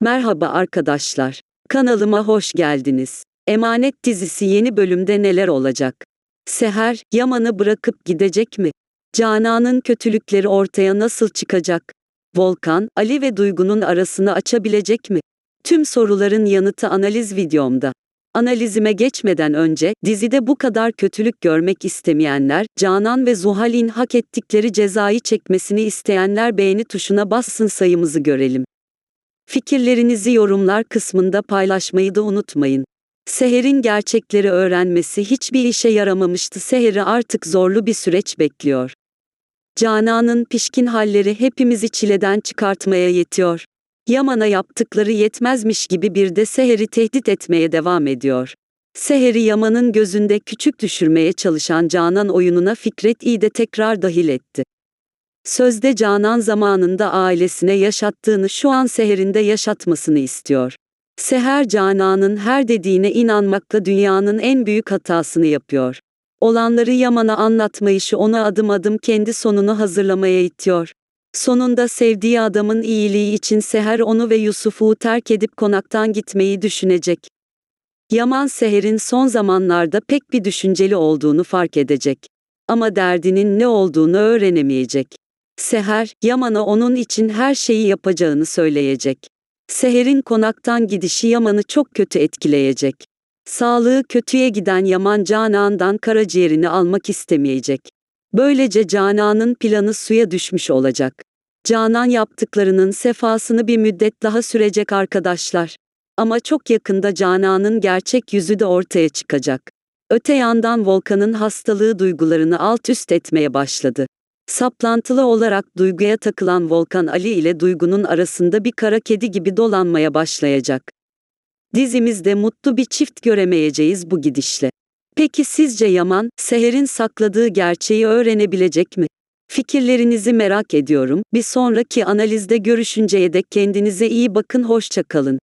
Merhaba arkadaşlar. Kanalıma hoş geldiniz. Emanet dizisi yeni bölümde neler olacak? Seher, Yaman'ı bırakıp gidecek mi? Canan'ın kötülükleri ortaya nasıl çıkacak? Volkan, Ali ve Duygu'nun arasını açabilecek mi? Tüm soruların yanıtı analiz videomda. Analizime geçmeden önce, dizide bu kadar kötülük görmek istemeyenler, Canan ve Zuhal'in hak ettikleri cezayı çekmesini isteyenler beğeni tuşuna bassın sayımızı görelim. Fikirlerinizi yorumlar kısmında paylaşmayı da unutmayın. Seher'in gerçekleri öğrenmesi hiçbir işe yaramamıştı. Seher'i artık zorlu bir süreç bekliyor. Canan'ın pişkin halleri hepimizi çileden çıkartmaya yetiyor. Yaman'a yaptıkları yetmezmiş gibi bir de Seher'i tehdit etmeye devam ediyor. Seher'i Yaman'ın gözünde küçük düşürmeye çalışan Canan oyununa Fikret iyi de tekrar dahil etti. Sözde Canan zamanında ailesine yaşattığını şu an Seher'in de yaşatmasını istiyor. Seher Canan'ın her dediğine inanmakla dünyanın en büyük hatasını yapıyor. Olanları Yaman'a anlatmayışı onu adım adım kendi sonunu hazırlamaya itiyor. Sonunda sevdiği adamın iyiliği için Seher onu ve Yusuf'u terk edip konaktan gitmeyi düşünecek. Yaman Seher'in son zamanlarda pek bir düşünceli olduğunu fark edecek. Ama derdinin ne olduğunu öğrenemeyecek. Seher, Yaman'a onun için her şeyi yapacağını söyleyecek. Seher'in konaktan gidişi Yaman'ı çok kötü etkileyecek. Sağlığı kötüye giden Yaman Canan'dan karaciğerini almak istemeyecek. Böylece Canan'ın planı suya düşmüş olacak. Canan yaptıklarının sefasını bir müddet daha sürecek arkadaşlar. Ama çok yakında Canan'ın gerçek yüzü de ortaya çıkacak. Öte yandan Volkan'ın hastalığı duygularını alt üst etmeye başladı. Saplantılı olarak duyguya takılan Volkan Ali ile duygunun arasında bir kara kedi gibi dolanmaya başlayacak. Dizimizde mutlu bir çift göremeyeceğiz bu gidişle. Peki sizce Yaman, Seher'in sakladığı gerçeği öğrenebilecek mi? Fikirlerinizi merak ediyorum. Bir sonraki analizde görüşünceye dek kendinize iyi bakın hoşça kalın.